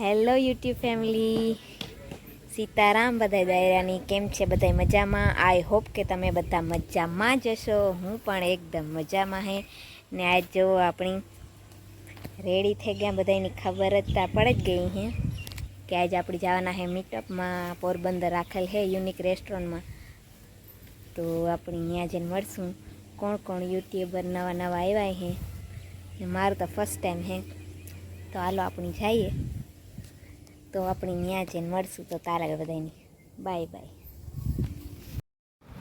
Hello YouTube family. Sitaram બધા દાયરાની કેમ છે? બધા મજામાં? આઈ હોપ કે તમે બધા મજામાં જ હશો. હું પણ એકદમ મજામાં હે. ને આજ જો આપણી રેડી થઈ ગયા બધાની ખબર જ તા પડે જ ગઈ હે કે આજ આપણે જવાના હે મીટઅપમાં પોરબંદર રાખેલ હે યુનિક રેસ્ટોરન્ટમાં. તો આપણે અહીંયા જઈને મળશું. કોણ કોણ યુટ્યુબર નવા નવા આવ્યા હે? મારું તો ફર્સ્ટ ટાઈમ હે. તો હાલો આપણે જઈએ. તો આપણે ત્યાં જઈને મળશું તો તારા બધાની બાય બાય.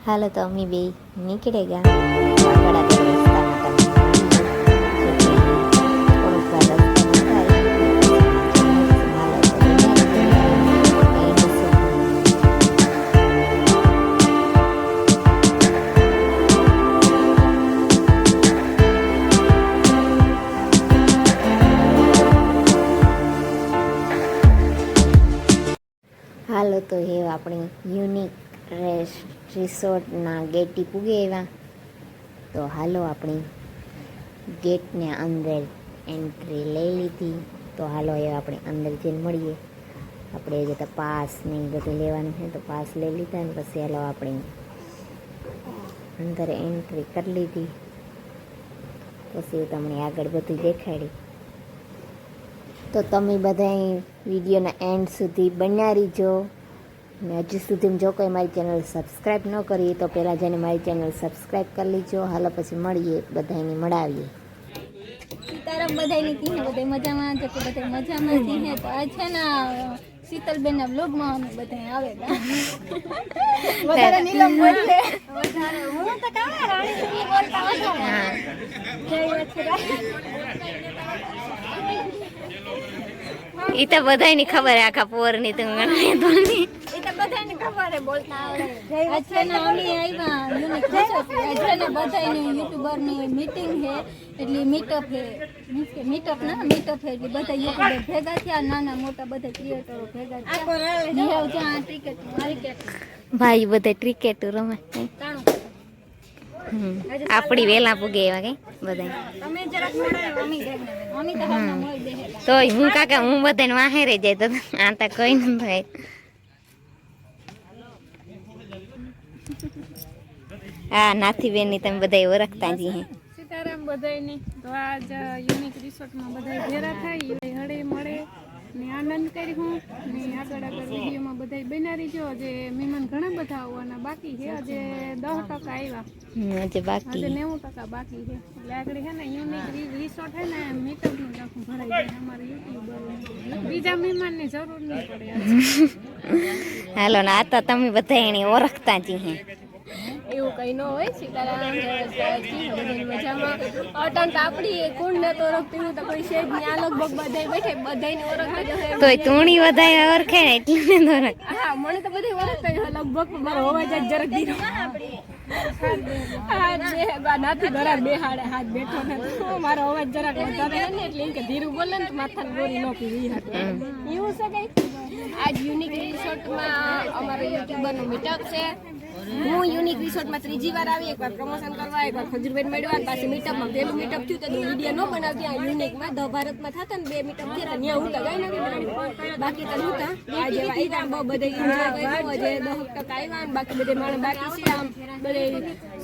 હાલો તો અમે બે નીકળે ગયા. રિસોર્ટના ગેટી પૂગે એવા તો હાલો આપણી ગેટને અંદર એન્ટ્રી લઈ લીધી. તો હાલો એ આપણે અંદર જઈને મળીએ. આપણે જે પાસ ને બધું લેવાનું છે, તો પાસ લઈ લીધા ને પછી હાલો આપણે અંદર એન્ટ્રી કરી લીધી. પછી તમને આગળ બધું દેખાડી. તો તમે બધા વિડીયોના એન્ડ સુધી બન્યા રહીજો. ને હજી સુધી જો કોઈ મારી ચેનલ સબસ્ક્રાઈબ ન કરી તો પહેલાં જઈને મારી ચેનલ સબસ્ક્રાઈબ કરી લીજો. હાલો પછી મળીએ બધાને મળાવીએ. સીતારામ બધાયની તીહે બધા મજામાં? જો કે બધા મજામાં તીહે તો આ છે ને શીતલબેન ના બ્લોગમાં અમે બધા આવે વધારે નીલમ બોલે વધારે હું તો કાવા રાણી સુધી બોલતા વછરા એ તો બધાની ખબર આખા પોરની તો ગણાય તો બધાને ખબર હે બોલતા આવડે. આ છે ને અમે આવ્યા. યુનિક રિસોર્ટ આ છે ને બધાની યુટ્યુબરની મીટિંગ છે એટલે મીટઅપ છે. મીન્સ કે મીટઅપ ના મીટઅપ છે એટલે બધા યુટ્યુબર ભેગા થયા નાના મોટા બધા ક્રિએટરો ભેગા થયા. નિહાવ જ્યાં ક્રિકેટ માર્કેટ ભાઈ બધા ક્રિકેટ રમે. તાણું. હમ. આપણી વેલા પૂગે એવા કઈ બધા તમે જરાક મોડા અમી અમી તો હમણાં મોઈ બેહેલા. તોય હું કાકા હું બધાને વાહે રહી જાય તો આ તો કઈ ન થાય. હા નાથી બેનની તમે બધા ઓળખતા જ હે સીતારામ બધાયને તો આજ યુનિક રિસોર્ટમાં બધા ભેરા થાય એ હળે મળે ને આનંદ કરી હું ને આગળ આગળ વિડીયોમાં બધા બનાવી જો જે મહેમાન ઘણા બધા આવવાના બાકી છે. આજે દસ ટકા આવ્યા. હમ, હજી બાકી. આજે નેવું ટકા બાકી છે. એટલે આગળ છે ને યુનિક રિસોર્ટ છે ને મીટઅપનું આખું ભરાઈ જાય અમારે યુટ્યુબર બીજા મહેમાનની જરૂર નહીં પડે. આજે. હાલો ને આ તો તમે બધા એની ઓળખતા જ હે. એવું કઈ ન હોય. સીતારામ મજામાં. અટંક આપડી કુંડ ને તો ઓળખતી તો કોઈ છે આ લગભગ બધા બેઠે. બધાને ઓળખતા જ હશે તોય તુણી વધારે ઓળખે ને એટલે ને ઓળખ. હા મને તો બધી ઓળખતા લગભગ મારો અવાજ જ જરાક ધીરો. હા જે બા નાથી હાથ બેઠો ને મારો અવાજ જરાક વધારે ને એટલે કે ધીરું બોલે ને તો માથાને ગોરી ન પીવી. એવું છે કઈ? આજ યુનિક રિસોર્ટમાં અમારો યુટ્યુબરનું મીટઅપ છે. હું યુનિક રિસોર્ટમાં ત્રીજી વાર આવી, એકવાર પ્રમોશન કરવા, એકવાર ખજુરબેન અને પાછી મીટઅપમાં પહેલું મીટઅપ થયું તો વીડિયો ન બનાવતી, આ યુનિકમાં ધ ભારતમાં થતા ને બે મીટઅપ થયા ત્યાં હું લગાવી નથી બનાવી બાકી તો નહોતા. આજે આવ્યા બહુ બધા ઇન્જોય કર્યો આજે દસ ટકા આવ્યા ને બાકી બધે માણસ બાકી છે. આમ બધે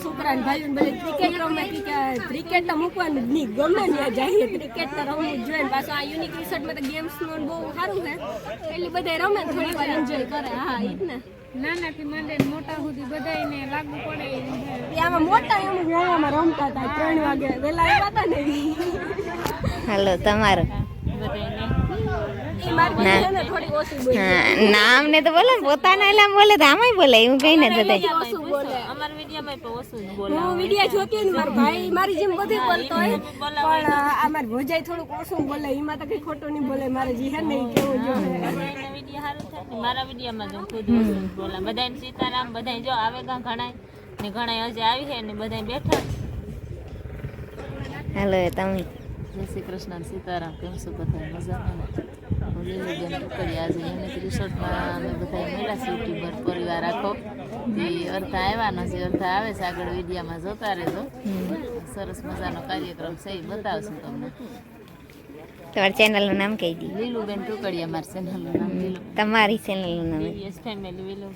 છોકરા ને ભાઈઓ બધે ક્રિકેટ રમે. ક્રિકેટ તો મૂકવાનું નહીં, ગમે ત્યાં જઈએ ક્રિકેટ તો રમવું જોઈએ પાછું આ યુનિક રિસોર્ટમાં તો ગેમ્સનું બહુ સારું છે. એટલે બધા રમે થોડી વાર એન્જોય કરે. હા એ જ ને. નાનાથી માંડીને મોટા સુધી બધાયને લાગુ પડે આમાં મોટા એમ ગોવામાં રમતા હતા ત્રણ વાગે વેલા આવ્યા હતા ને. હાલો તમારું. એ નામ ને. તો બોલે પોતાના એલા બોલે તો આમાંય બોલે એવું કઈ ને તો ઓછું બોલે. હું વીડિયો જોતી ને મારો ભાઈ મારી જેમ બધું બોલતો હોય. પણ ભોજાઈ થોડુંક ઓછું બોલે એમાં તો કઈ ખોટું નહીં બોલે મારે જે હે ને ઈ કેવું જોઈએ મારા વિડિયામાં જો ખુદ બોલા. બધાને સીતારામ બધાય જો આવે ગા ઘણાય ને ઘણાય હજી આવી છે ને બધા બેઠા. હાલો તમે. જય શ્રી કૃષ્ણ સીતારામ કેમ છો બધા? મજામાં? ને હું લીલીબેન ટુકડી આજે યુનિક રિસોર્ટમાં અમે બધા મળ્યા છે યુટ્યુબર પરિવાર આખો તે અડધા આવ્યા નથી અડધા આવે છે આગળ વિડીયામાં જોતા રહેજો. સરસ મજાનો કાર્યક્રમ છે એ બતાવશું તમને. તમારી ચેનલનું નામ કહી દી. લીલુબેન ટુકડિયા મારા ચેનલનું નામ લીલું તમારી ચેનલનું નામ. યસ ફેમિલી લીલું.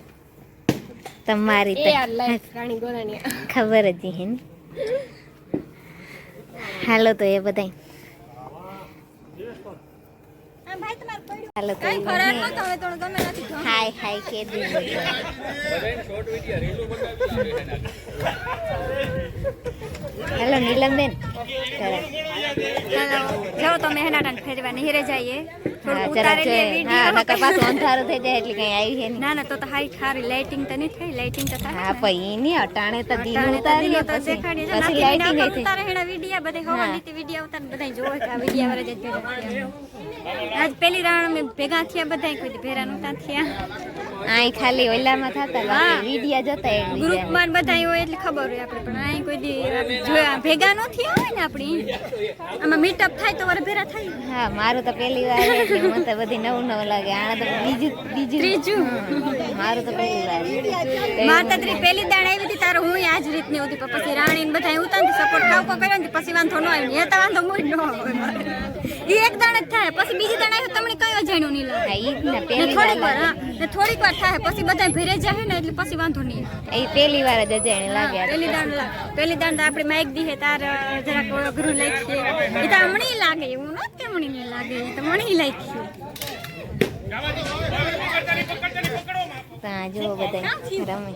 તમારી એ તો લાઈફ રાણી ગોરાણી ખબર જ હે ને. હાલો તો એ બધાય. હાલો તો એ બધાય. હાય હાય કે દીધું હેલો નીલમબેન હેલો જાઓ તમે હેનાટાને ફેરવા નીરે જઈએ થોડું હા, જરાક ઉતારી લે જોઈએ. હા વીડિયો નકર પાછું અંધારું થઈ જાય એટલે કઈ આવી છે નહીં ના ના તો તો હારી ખારી લાઇટિંગ તો નહીં થઈ લાઇટિંગ તો થાય હા પણ ઈ ની અટાણે તો દીનું અટાણે તો ઉતારીએ દીનો તો પછી દેખાડીએ છે. પછી નાખી લાઈટિંગ વિના થઈ ઉતારે હેના વિડીયા બધે હવા હા. નીતિ વિડીયા ઉતારે બધા જોવે કે આ વિડીયા વાળા જ ભેગા થયા. આજ પેલી રાણ અમે ભેગા થયા બધા કોઈ દી ભેરા નતા થયા. આય ખાલી ઓલામાં થતા બાકી વિડિયા જોતા એકબીજા ગ્રુપમાં બધા હોય એટલે ખબર હોય આપણે પણ આય કોઈ દી જોયા ભેગા ન થયા હોય ને આપણી. આમાં મીટઅપ થાય તો વર ભેરા થાય. હા મારું તો પહેલી વાર એટલે મને તો બધી નવું નવું લાગે. આને તો બીજું બીજું. ત્રીજું. મારું તો પહેલી વાર માતા ત્રી પેલી દાણ આવી હતી તારો હું આજ રીતની હતી પછી રાણી ને બધા ઉતા સપોર્ટ કાવકો કર્યો ને પછી વાંધો ન આવ્યો. એ તો વાંધો મૂળ ન એ એક દાણ જ થાય. પછી બીજી દાણ આવ્યો તમને કયો જાણ્યું નહીં લાગે? હા ઈ જ ને ને પહેલી થોડીક વાર હા. ને થોડીક વાર થાય પછી બધા ભેરે જાય ને એટલે પછી વાંધો નહીં. એ પહેલી વાર જ અજાણી લાગે પહેલી દાણ પહેલી દાણ તો આપણે માઈક દીહે તાર જરાક અઘરું લાગશે. એ તો હમણી લાગે એવું નથી કે હમણી નહીં લાગે એ તો મણી લાગશે ત્યાં જો બધા રમે.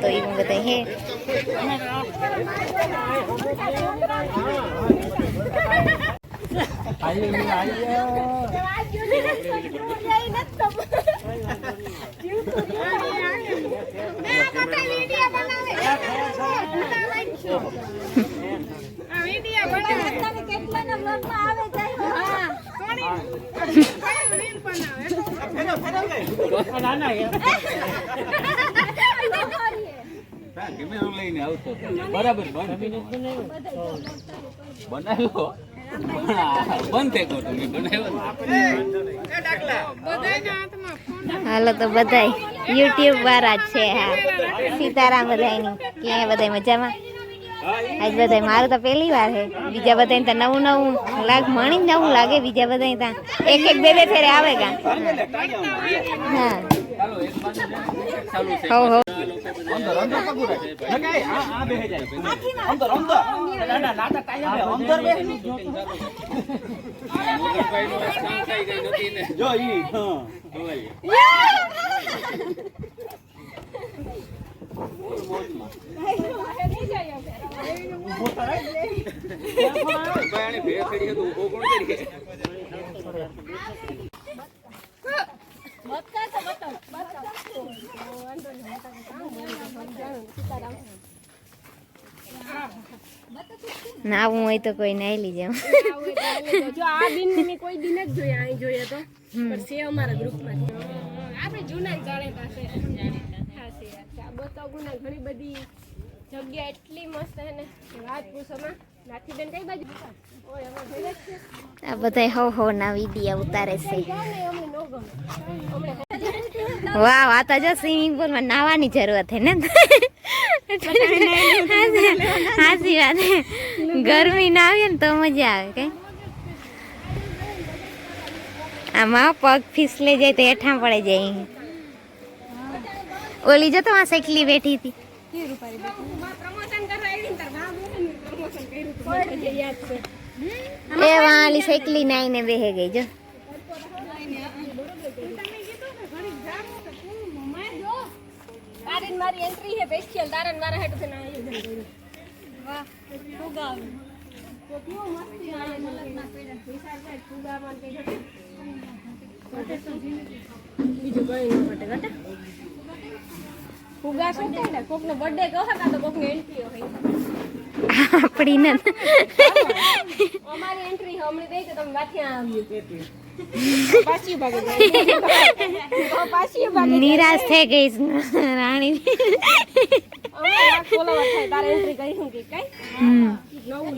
તો એવું બધા હે. કેમેરો બંધ હાલો તો બધાય યુટ્યુબ વાળા છે હા. સીતારામ બધાયની. ક્યાં બધાય મજામાં? આજ બધાય મારું તો પહેલી વાર છે બીજા બધાય તો નવું નવું લાગ મણી જ નવું લાગે બીજા બધાય ત્યાં એક એક બે બે ફેરે આવે કા. હા. હો જો ઈ હા. નાવું હોય તો કોઈ નાઈ લીજે જો આ દિનની કોઈ દિન જ જોયા અહીં જોઈએ તો પણ છે અમારા ગ્રુપમાં આપણે જૂના જાણે. આ બતાવ ઘણી બધી જગ્યા એટલી મસ્ત છે ને વાત પૂછોમાં નાથીબેન કઈ બાજુ? ઓય અમે ભેગા છે. આ બધાય હો હો ના વિડિયા ઉતારે છે. વાહ તો જો સ્વિમિંગ પુલમાં નાવાની જરૂરત છે ને? હાજી વાત ગરમી ના આવે ને તો મજા આવે કઈ. આમાં પગ ફિસલે જાય તો હેઠા પડે જાય ઓલી જો તો આ સાયકલી બેઠી હતી. પ્રમોશન કરવા આવી ને તાર ભાવ પ્રમોશન કર્યું હતું મને યાદ છે. એ વાલી સાયકલી નાઈને બેહે ગઈ જો. તારી મારી એન્ટ્રી હે સ્પેશિયલ તારા ને મારા હેઠ ના આયોજન વાહ ફુગા તો કેવું મસ્તી આવે વિશાલભાઈ ફુગામાં કે ઘટે બીજું કઈ ન ઘટે ઘટે. ફુગા શું થાય ને? કોકનો બર્થડે કહો કાં તો કોકની એન્ટ્રી હોય. આપડી ને. અમારી એન્ટ્રી હમણાં દઈ તો તમે વાથી આવ્યું પાછી ભાગે પાછી ભાગે નિરાશ થઈ ગઈ રાણી. બોલાવા થાય તારે એન્ટ્રી કરી હું કે કઈ? નવું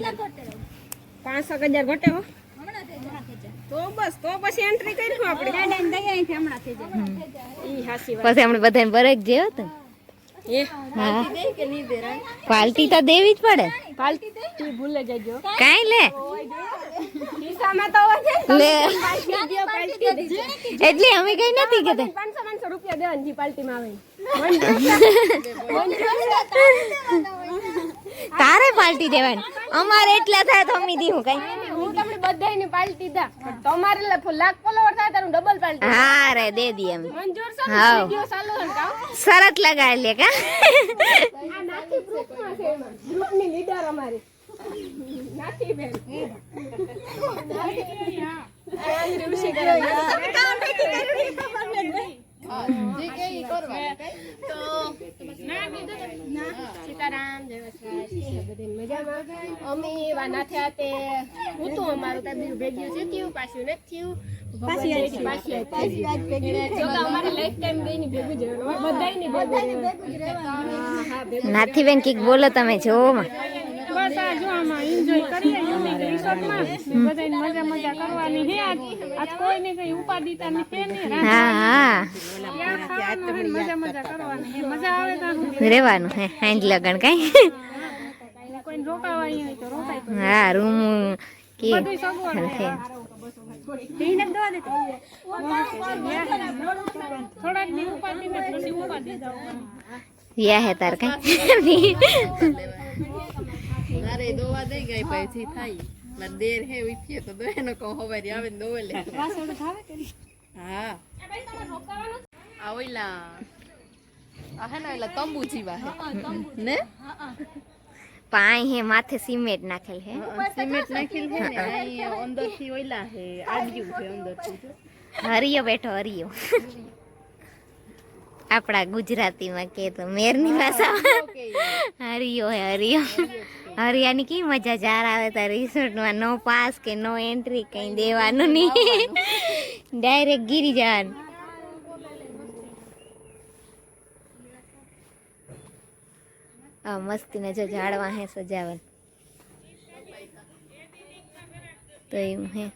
પાંચ હજાર ઘટે હો. તો બસ તો પછી એન્ટ્રી કરી આપણે? પછી હમણાં બધાને બરક જે હતું પાલટી તો દેવી જ પડે. પાલતી તી ભૂલે જજો. કાઈ લે? ખિસ્સામાં તો લે. પાલટી દેજો. એટલે અમે કઈ નથી કે રૂપિયા દેવાની પાલટીમાં આવે. તારે પાલટી દેવાની. અમારે એટલા થાય તો અમી દીધું કઈ. હું તમને બધાયની પાલટી દા તમારે લે- લાખ ફોલોવર થાય તારું ડબલ પાલટી. હા રે દે દી એમ. મંજૂર છે ને? વિડિયો ચાલુ છે કા? શરત લગાડી લે કા. આ નાથી ગ્રુપમાં છે એમાં. ગ્રુપની લીડર અમારી. નાથી બેન. આ આંગળી ઉછી કરે. સીતારામ જય વસરાજ. બધાય મજામાં અમે એવા ના થયા તે અમારું ત્યાં ભેગ્યું છે પાછું થયું. હા, ભેગું. નાથી બેન કંઈક બોલો તમે જોવો માં. બસ આ જો આમાં એન્જોય કરીએ યુનિક રિસોર્ટમાં બધાને મજા મજા કરવાની હે આજ. આજ કોઈને કઈ ઉપાદિતા ની છે નહીં હા હા. મજા મજા કરવાની હે. મજા આવે ત્યાં રહેવાનું હે હાંજ લગન કઈ. કોઈને રોકાવાની હોય તો રોકાય હા રૂમ કે બધું સગવડ હે. થોડાક દી ઉપાધિ ને પછી ઉપાધિ જવાનું યા હે તાર કઈ. મારે દોવા દઈ ગઈ પછી થાય મારે દેર હે ઉઠીએ તો દોય નો કહો હવારી આવે ને દોવે લે હા આ ઓઈલા આ હે ને ઓઈલા તંબુ જીવા હે ને પાઈ હે માથે સિમેન્ટ નાખેલ હે સિમેન્ટ નાખેલ છે ને અહીં અંદરથી ઓઈલા હે આડ્યું છે અંદરથી હરિયો બેઠો હરિયો આપણા ગુજરાતીમાં કે તો મેરની ભાષામાં હરિયો હે હરિયો હરિયાની કેવી મજા જાર આવે તા રિસોર્ટમાં નો પાસ કે નો એન્ટ્રી, કંઈ દેવાનું નહીં. ડાયરેક્ટ ગીરી જવાનું. આ મસ્તીને જો ઝાડવા હે સજાવટ. તો એમ હે.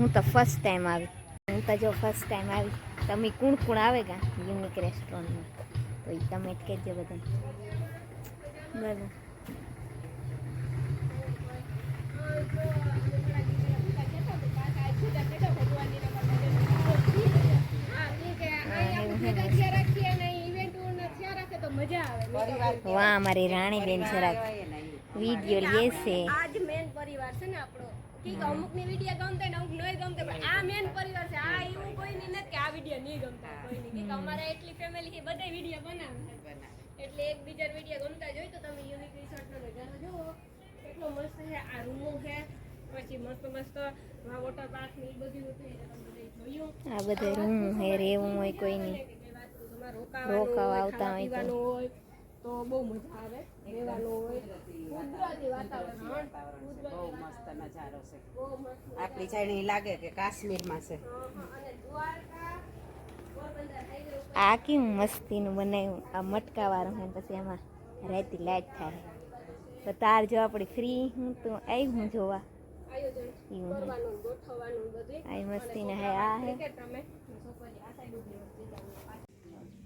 હું તો ફર્સ્ટ ટાઈમ આવી. હું તો જો ફર્સ્ટ ટાઈમ આવી. તમે કુણ કુણ આવે કા યુનિક રેસ્ટોરન્ટમાં તો એ તમે જ કહેજો બધા બરાબર. વાહ અમારી રાણી બેન જરાક વીડિયો લે આજ મેન પરિવાર છે ને આપણો. કે અમુકની વિડિયો ગમતે ને અમુક નહીં ગમતા પણ આ મેન પરિવાર છે આ એવું કોઈ ની નથી કે આ વિડિયો નહીં ગમતા કોઈની. કે અમારે એટલી ફેમિલી છે બધા વિડિયો બનાવે. છે એટલે એક બીજા વિડિયો ગમતા જોઈ તો તમે યુનિક રિસોર્ટનો નજારો જુઓ. કેટલો મસ્ત છે આ રૂમો છે. પછી મસ્ત મસ્ત વોટર પાર્ક ને એ બધું હતું એ તમે બધે જોયું. આ બધા રૂમ હે રેવું હોય કોઈ નહીં તમારે રોકાવા આવતા હોય તો. તો બહુ મજા આવે. રહેવાનું હોય. કુદરતી વાતાવરણ બહુ મસ્ત નજારો છે. આપણી જાણી લાગે કે કાશ્મીરમાં છે. અને દ્વારકા આ કેવું મસ્તીનું બનાવ્યું આ મટકા વાળું પછી એમાં રહેતી લાઈટ થાય. તો તાર જો આપણી ફ્રી હું તો આવી હું જોવા. આયોજન એવું હે. કરવાનું આ મસ્તીને હે, આ હે. હોય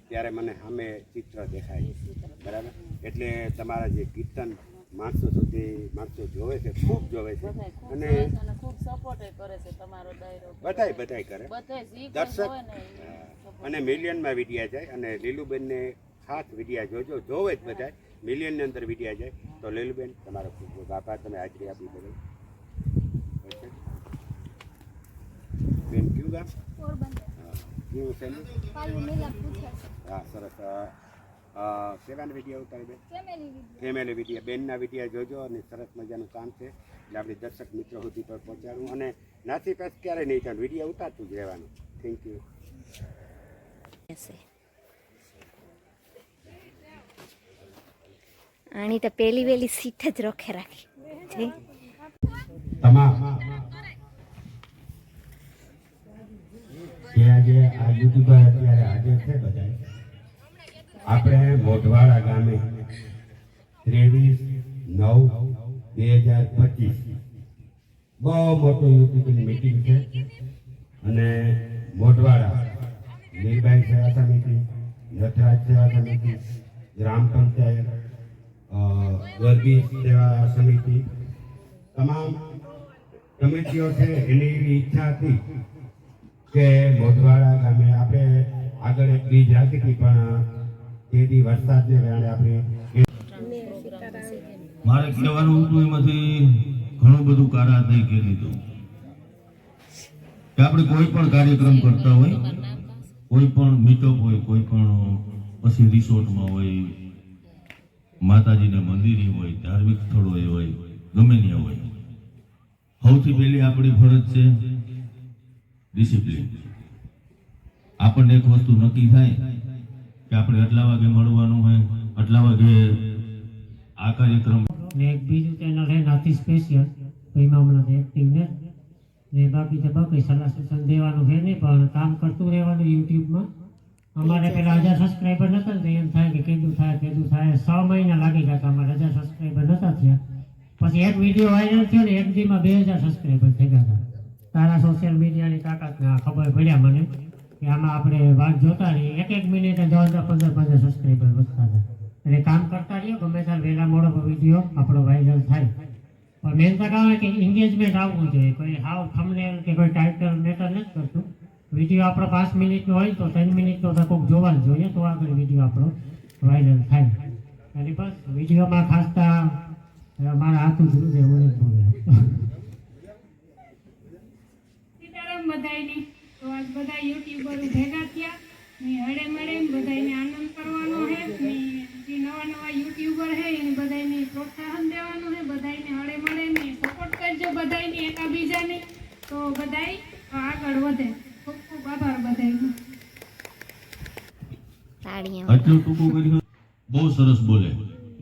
ત્યારે મને સામે ચિત્ર દેખાય. બરાબર? એટલે તમારા જે કીર્તન માણસો સુધી માણસો જોવે છે ખૂબ જોવે છે. અને ખૂબ સપોર્ટ કરે છે તમારો ડાયરો. બધાય બધાય કરે. બધે જી દર્શક. અને મિલિયનમાં વિડિયા જાય અને લીલુબેનને ખાસ વિડિયા જોજો જોવે જ બધાય. મિલિયનની અંદર વિડિયા જાય. તો લીલુબેન તમારો ખૂબ ખૂબ આભાર. તમે હાજરી આપી ઓકે. બેન કયું ગામ? હા. કયું છે હા સરસ. સેવાના વીડિયો ઉતારી બેન ફેમિલી વીડિયો. બેનના વીડિયો જોજો અને સરસ મજાનું કામ છે. એટલે આપણે દર્શક મિત્રો સુધી પર પહોંચાડવું અને નાથી પાસ ક્યારે નહીં થાય. વીડિયો ઉતારતું જ રહેવાનું. થેન્ક યુ આની તો પેલી વેલી સીટ જ રોખે રાખી. તમામ. જે આજે આ યુટ્યુબર અત્યારે હાજર છે બધા આપણે મોઢવાડા ગામે ત્રેવીસ નવ બે હજાર પચીસ બહુ મોટું યુટ્યુબની મિટિંગ છે. અને મોઢવાડા નીરબાઈ સેવા સમિતિ, નટરાજ સેવા સમિતિ, ગ્રામ પંચાયત ગરબી સેવા સમિતિ, તમામ કમિટીઓ છે એની એવી ઈચ્છા હતી કે મોઢવાડા ગામે આપણે આગળ એક બીજ રાખી પણ તે દી વરસાદને કારણે આપણે મારે કહેવાનું હતું એમાંથી ઘણું બધું કારા થઈ કે લીધું કે આપણે કોઈ પણ કાર્યક્રમ કરતા હોય, કોઈ પણ મીટઅપ હોય, કોઈ પણ પછી રિસોર્ટમાં હોય, માતાજીના મંદિરે હોય, ધાર્મિક સ્થળોએ હોય, ગમે ત્યાં હોય. સૌથી પહેલી આપણી ફરજ છે ડિસિપ્લિન આપણને એક વસ્તુ નક્કી થાય કે આપણે આટલા વાગે મળવાનું હોય આટલા વાગે આ કાર્યક્રમ ને એક બીજું ચેનલ છે નાથી સ્પેશિયલ તો એમાં હમણાં એક્ટિવ ને. ને બાકી તો બાકી સલાહ સૂચન દેવાનું છે નહીં પણ કામ કરતું રહેવાનું યુટ્યુબમાં અમારે પેલા હજાર સબસ્ક્રાઈબર નતા તો એમ થાય કે કેટલું થાય કેટલું થાય. છ મહિના લાગી ગયા હતા અમારે હજાર સબસ્ક્રાઈબર નતા થયા. પછી એક વીડિયો વાયરલ થયો ને એક દીમાં બે હજાર સબસ્ક્રાઈબર થઈ ગયા હતા. તારા સોશિયલ મીડિયાની તાકાતને આ ખબર પડ્યા મને. કે આમાં આપણે વાત જોતા રહીએ. એક એક મિનિટે દસ દસ, પંદર પંદર સબસ્ક્રાઈબર વધતા હતા એટલે કામ કરતા રહીએ, ગમે ત્યારે વહેલા મોડો વીડિયો આપણો વાયરલ થાય. પણ મેન તો કહે કે એન્ગેજમેન્ટ આવવું જોઈએ. કોઈ હાવ થંબનેલ કે કોઈ ટાઇટલ મેટર નથી કરતું. વીડિયો આપણો પાંચ મિનિટનો હોય તો ત્રણ મિનિટનો તો કોઈક જોવા જ જોઈએ, તો આગળ વીડિયો આપણો વાયરલ થાય. અને બસ વિડીયોમાં ખાસ તો મારા હાથું છે એવું નથી બધાયને. તો આજ બધા યુટ્યુબરો ભેગા થયા. ને હળે મળે બધાને આનંદ કરવાનો છે ને જે નવા નવા યુટ્યુબર છે એને બધાને પ્રોત્સાહન દેવાનું છે બધાને હળે મળે ને સપોર્ટ કરજો બધાને એકાબીજાને. તો બધાય આગળ વધે. ખૂબ ખૂબ આભાર બધાનો આટલું ટૂંકું કર્યું. બહુ સરસ બોલે.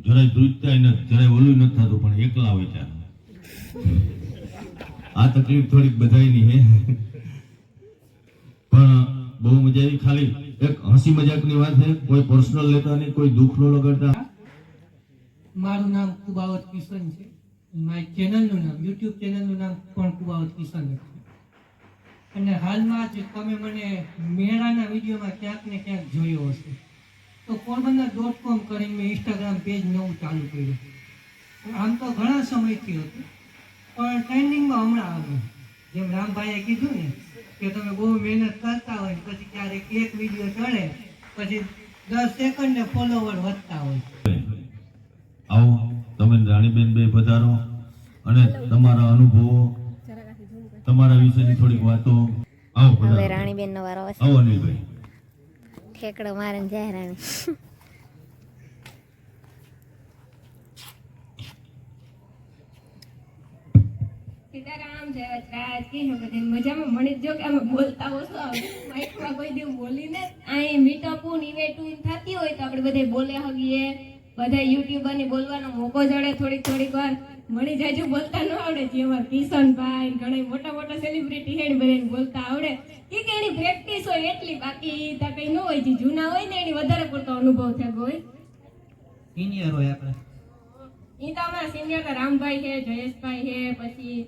જરાય ધ્રુજતાય નથી જરાય ઓલું નથી થતું પણ એકલા હોય ત્યાં. આ તકલીફ થોડીક બધાયની હે. પણ બહુ મજા આવી. ખાલી એક હસી મજાકની વાત છે. કોઈ પર્સનલ લેતા નહીં, કોઈ દુઃખ ન લગાડતા. મારું નામ કુબાવત કિશન છે. મારી ચેનલનું નામ, યુટ્યુબ ચેનલનું નામ પણ કુબાવત કિશન છે. અને હાલમાં જ તમે મને મેળાના વિડીયોમાં ક્યાંક ને ક્યાંક જોયો હશે. તો પોરબંદર ડોટ કોમ કરીને મેં ઇન્સ્ટાગ્રામ પેજ નવું ચાલુ કર્યું. આમ તો ઘણા સમયથી હતું. પણ ટ્રેન્ડિંગમાં હમણાં આવ્યું. જેમ રામભાઈએ કીધું ને કે તમે બહુ મહેનત કરતા હોય પછી ક્યારેક એક વીડિયો ચડે પછી દસ સેકન્ડ ને ફોલોવર વધતા હોય. આવો તમે રાણીબેન બે પધારો અને તમારા અનુભવો તમારા વિશેની થોડીક વાતો. આવો હવે રાણીબેન નો વારો આવશે આવો અનિલભાઈ. ઠેકડો મારે જાય રાણી. સીતારામ જય વચરાજ કે હે બધે મજામાં મને જો કે અમે બોલતા ઓછો માઇકમાં કોઈ દેવ બોલીને અહીં મીટઅપું ને ઇવેન્ટું થતી હોય તો આપણે બધે બોલે હગીએ. બધા યુટ્યુબર ને બોલવાનો મોકો જડે થોડીક થોડીક વાર. મને જાજુ બોલતા ન આવડે. જે અમાર કિશનભાઈ ઘણા મોટા મોટા સેલિબ્રિટી હે ને બધાને બોલતા આવડે. કે કે એની પ્રેક્ટિસ હોય એટલી બાકી તા કઈ ન હોય. જે જૂના હોય ને એની વધારે પડતો અનુભવ થયો હોય. સિનિયર હોય આપણે. ઈ તો અમારા સિનિયર તો રામભાઈ છે જયેશભાઈ છે પછી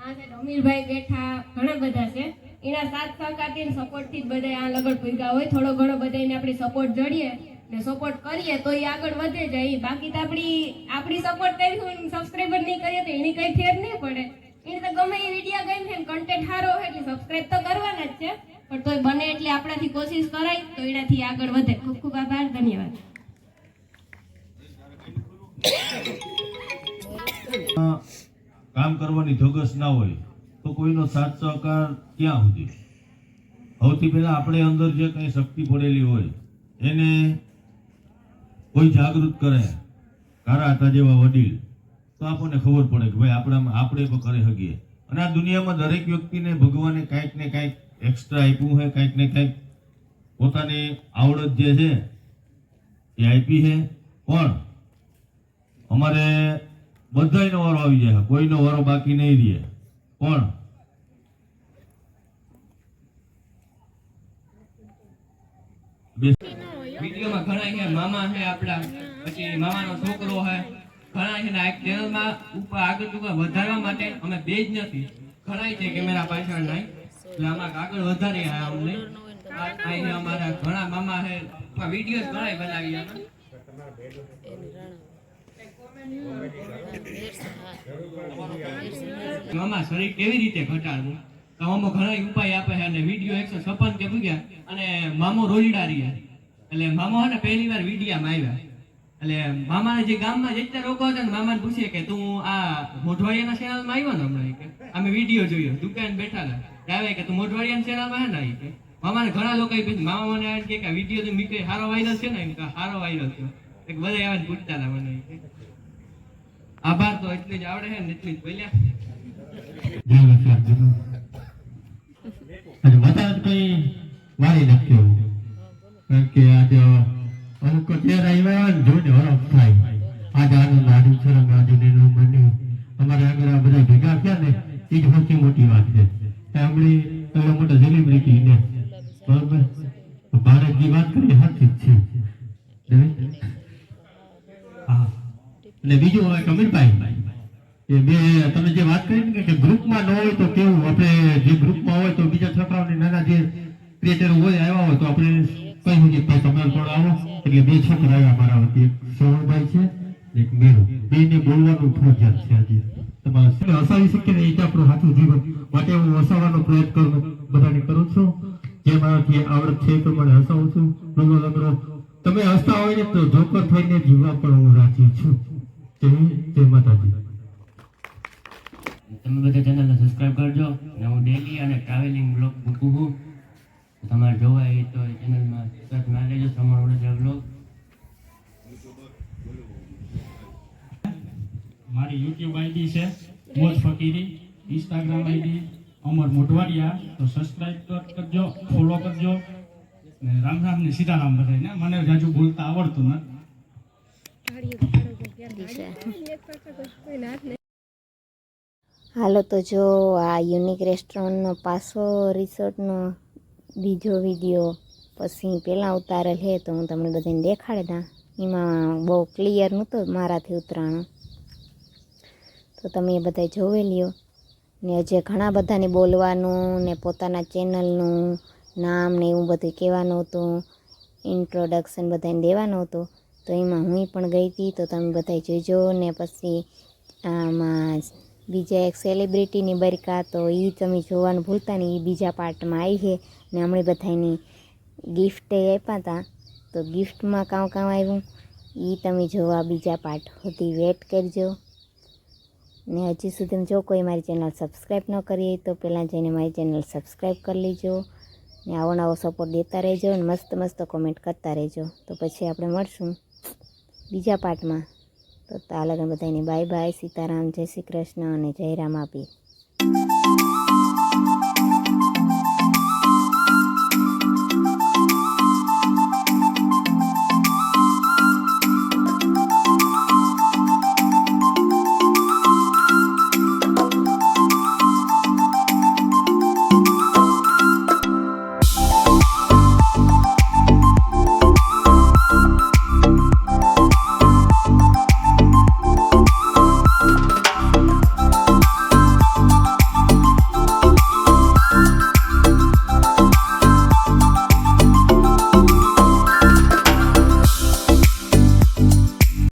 આ અમીરભાઈ બેઠા ઘણા બધા છે. એના સાથ સહકારથી સપોર્ટથી જ બધા આ લગડ પૂગ્યા હોય. થોડો ઘણો બધાને આપણે સપોર્ટ જડીએ ને સપોર્ટ કરીએ તો એ આગળ વધે જાય. બાકી તો આપણી આપણી સપોર્ટ કરી હોય સબસ્ક્રાઈબર નહીં કરીએ તો એની કંઈ ફેર નહીં પડે. એને તો ગમે એ વીડિયો ગમે છે કન્ટેન્ટ સારો હોય એટલે સબસ્ક્રાઈબ તો કરવાના જ છે. પણ તોય બને એટલે આપણાથી કોશિશ કરાય તો એનાથી આગળ વધે. ખૂબ ખૂબ આભાર, ધન્યવાદ. કામ કરવાની ધગસ ના હોય, તો કોઈનો સાથ સહકાર ક્યાં સુધી? સૌથી પહેલાં આપણે અંદર જે કંઈ શક્તિ પડેલી હોય, એને કોઈ જાગૃત કરે, કારા હતા જેવા વડીલ, તો આપણને ખબર પડે કે ભાઈ આપણામાં આપણે પણ કરી શકીએ અને આ દુનિયામાં દરેક વ્યક્તિને ભગવાને કાંઈક ને કાંઈક એક્સ્ટ્રા આપ્યું છે કાંઈક ને કાંઈક પોતાની આવડત જે છે, એ આપી છે. પણ અમારે બધાયનો વારો આવી જાય. કોઈનો વારો બાકી નહીં રહે. પણ વિડીયોમાં ઘણા છે મામા છે આપણા. પછી મામાનો છોકરો છે. ઘણા છે આ ચેનલમાં ઉપર આગળ ટૂંકા વધારવા માટે અમે બે જ નથી. ઘણા છે કેમેરા પાછળ નહીં. એટલે આમાં આગળ વધારે અમને. અહીંયા અમારા ઘણા મામા છે. વીડિયો ઘણા બનાવી અમે. મામા, શરીર કેવી રીતે ઘટાડવું? તો આમાં ઘણા ઉપાય આપે છે અને વીડિયો એકસો છપ્પન કે પૂગ્યા અને મામો રોજડા રહ્યા એટલે મામો હે ને પહેલી વાર વિડીયામાં આવ્યા. એટલે મામાને જે ગામમાં જેટલા લોકો હતા ને, મામાને પૂછીએ કે તું આ મોઢવાડિયાના ચેનલમાં આવ્યો ને હમણાં કે? અમે વીડિયો જોયો, દુકાન બેઠા હતા. આવે કે તું મોઢવાડિયાના ચેનલમાં હે ને કે? મામાને ઘણા લોકો પૂછ્યું મામા મને આવે કે વીડિયો તો મીકે સારો વાયરલ છે ને? એમ કે સારો વાયરલ છે. બધા આવે પૂછતા હતા મને આભાર, તો એટલી જ આવડે ને એટલી જ બોલ્યા. અને કઈ વાળી નાખ્યો કારણ કે આજે અમુક ચહેરા એવા આવે જોઈને હરફ થાય. આજે આનંદ આનંદ સરંગ આજે એનું બન્યું. અમારે આગળ આ બધા ભેગા થયા ને, એ જ સૌથી મોટી વાત છે. આપણી એવા મોટા સેલિબ્રિટી ને. બરોબર? ભારતની વાત કરીએ સાચી જ છે હા. અને બીજું હવે કમીરભાઈ એ બે તમે જે વાત કરી ને કે ગ્રુપમાં ન હોય તો કેવું? આપણે જે ગ્રુપમાં હોય તો બીજા છોકરાઓને નાના જે ક્રિએટર હોય, આવ્યા હોય તો આપણે કહી શકીએ ભાઈ તમે પણ આવો. એટલે બે છોકરા આવ્યા મારા વતી. એક શ્રવણભાઈ છે એક મેરુ. બેને બોલવાનું ફરજિયાત છે આજે. તમારે હસાવી શકીએ ને એ જ આપણું સાચું જીવન. માટે હું હસાવવાનો પ્રયત્ન કરું બધાને કરું છું. જે મારાથી આવડત છે એ પ્રમાણે હસાવું છું. તમે હસતા હોય ને તો જોકર થઈને જીવવા પણ હું રાજી છું. જય જય માતાજી. તમે બધા ચેનલને સબસ્ક્રાઇબ કરજો. અને હું ડેલી અને ટ્રાવેલિંગ બ્લોગ મૂકું છું. તમારે જોવા એ તો ચેનલમાં સબસ્ક્રાઇબ ના લેજો તમારો વડોદરા બ્લોગ મારી યુટ્યુબ આઈડી છે મોજ ફકીરી. ઇન્સ્ટાગ્રામ આઈડી અમર મોટવાડિયા તો સબસ્ક્રાઇબ કરજો ફોલો કરજો. ને રામ રામ ને સીતારામ બધાને મને જાજુ બોલતા આવડતું નથી. હાલો તો જો આ યુનિક રેસ્ટોરન્ટનો પાસો રિસોર્ટનો બીજો વીડિયો પછી પહેલાં ઉતારેલ છે તો હું તમને બધાને દેખાડતા એમાં બહુ ક્લિયર નહોતું મારાથી ઉતરાણો. તો તમે એ બધા જોઈ લ્યો. ને હજી ઘણા બધાને બોલવાનું ને પોતાના ચેનલનું નામ ને એવું બધું કહેવાનું હતું. ઇન્ટ્રોડક્શન બધાને દેવાનું હતું. તો એમાં હું પણ ગઈ હતી, તો તમે બધા જોઈજો ને પછી આમાં બીજા એક સેલિબ્રિટીની બરકા, તો એ તમે જોવાનું ભૂલતા નહીં એ બીજા પાર્ટમાં આવી છે. ને હમણાં બધાની ગિફ્ટ આપ્યા હતા તો ગિફ્ટમાં કાં કાં આવ્યું એ તમે જોવા બીજા પાર્ટ સુધી વેટ કરજો. ને હજી સુધી જો કોઈ મારી ચેનલ સબસ્ક્રાઈબ ન કરી તો પહેલાં જઈને મારી ચેનલ સબસ્ક્રાઈબ કરી લેજો. ને આવો નવો સપોર્ટ દેતા રહેજો અને મસ્ત મસ્ત કોમેન્ટ કરતા રહેજો. તો પછી આપણે મળશું. બીજા પાર્ટમાં તો તાલગન બધાને બાય બાય સીતારામ, જય શ્રી કૃષ્ણ અને જય રામ આપી.